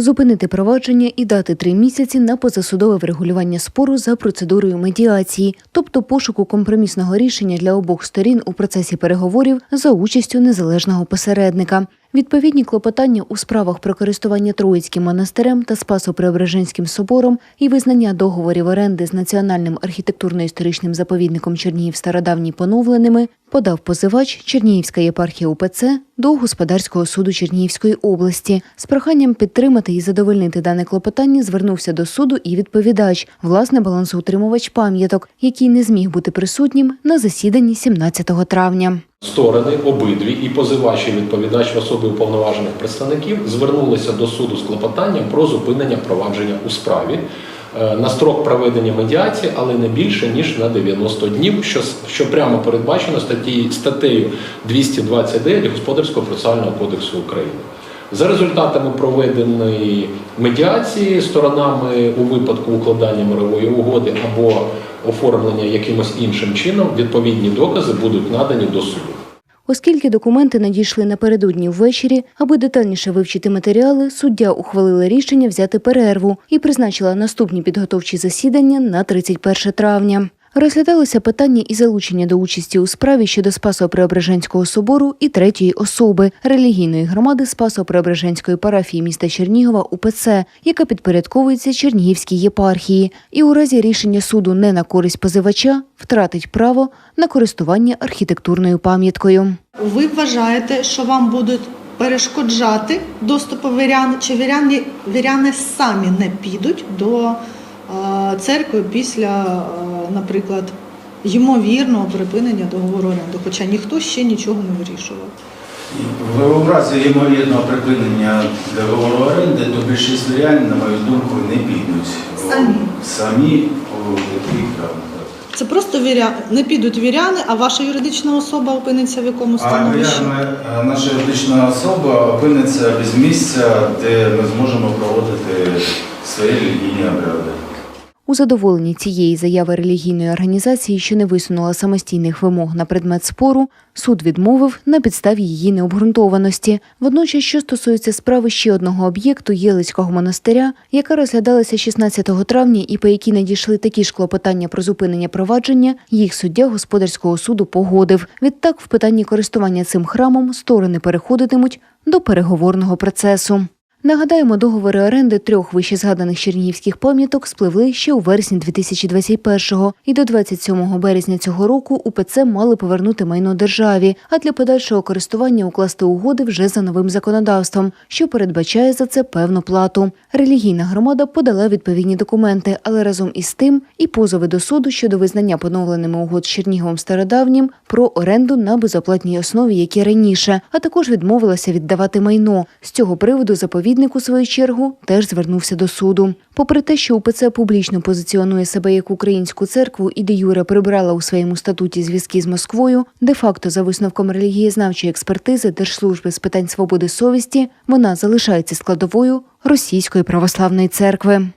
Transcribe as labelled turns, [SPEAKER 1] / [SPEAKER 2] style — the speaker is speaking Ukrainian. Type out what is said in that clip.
[SPEAKER 1] зупинити провадження і дати три місяці на позасудове врегулювання спору за процедурою медіації, тобто пошуку компромісного рішення для обох сторін у процесі переговорів за участю незалежного посередника. Відповідні клопотання у справах про користування Троїцьким монастирем та Спасо-Преображенським собором і визнання договорів оренди з національним архітектурно-історичним заповідником Чернігів стародавній поновленими подав позивач Чернігівська єпархія УПЦ до господарського суду Чернігівської області. З проханням підтримати і задовольнити дане клопотання звернувся до суду і відповідач, власне балансоутримувач пам'яток, який не зміг бути присутнім на засіданні 17 травня.
[SPEAKER 2] Сторони обидві і позивач і відповідач в особі уповноважених представників звернулися до суду з клопотанням про зупинення провадження у справі на строк проведення медіації, але не більше ніж на 90 днів, що, що прямо передбачено статті, статтею 229 Господарського процесуального кодексу України. За результатами проведеної медіації сторонами у випадку укладання мирової угоди або оформлення якимось іншим чином відповідні докази будуть надані до суду.
[SPEAKER 1] Оскільки документи надійшли напередодні ввечері, аби детальніше вивчити матеріали, суддя ухвалила рішення взяти перерву і призначила наступні підготовчі засідання на 31 травня. Розглядалося питання і залучення до участі у справі щодо Спасо-Преображенського собору і третьої особи релігійної громади Спасо-Преображенської парафії міста Чернігова УПЦ, яка підпорядковується Чернігівській єпархії, і у разі рішення суду не на користь позивача втратить право на користування архітектурною пам'яткою.
[SPEAKER 3] Ви вважаєте, що вам будуть перешкоджати доступу вірян, чи віряни, віряни самі не підуть до церкви після, е, наприклад, ймовірного припинення договору оренди, хоча ніхто ще нічого не вирішував.
[SPEAKER 4] В разі ймовірного припинення договору оренди, то більшість вірян, на мою думку, не підуть.
[SPEAKER 3] Самі.
[SPEAKER 4] Самі у таких.
[SPEAKER 3] Це просто віря... не підуть віряни, а ваша юридична особа опиниться в якому
[SPEAKER 4] А
[SPEAKER 3] становищі?
[SPEAKER 4] е, наша юридична особа опиниться без місця, де ми зможемо проводити свої релігійні обряди.
[SPEAKER 1] У задоволенні цієї заяви релігійної організації, що не висунула самостійних вимог на предмет спору, суд відмовив на підставі її необґрунтованості. Водночас, що стосується справи ще одного об'єкту Єлицького монастиря, яка розглядалася 16 травня і по якій надійшли такі ж клопотання про зупинення провадження, їх суддя господарського суду погодив. Відтак, в питанні користування цим храмом сторони переходитимуть до переговорного процесу. Нагадаємо, договори оренди трьох вищезгаданих чернігівських пам'яток спливли ще у вересні 2021-го, і до 27 березня цього року УПЦ мали повернути майно державі, а для подальшого користування укласти угоди вже за новим законодавством, що передбачає за це певну плату. Релігійна громада подала відповідні документи, але разом із тим і позови до суду щодо визнання поновленими угод з Черніговом стародавнім про оренду на безоплатній основі, як і раніше, а також відмовилася віддавати майно. З цього приводу заповідник у свою чергу теж звернувся до суду. Попри те, що УПЦ публічно позиціонує себе як українську церкву і де Юра прибрала у своєму статуті зв'язки з Москвою, де-факто за висновком релігієзнавчої експертизи Держслужби з питань свободи совісті вона залишається складовою російської православної церкви.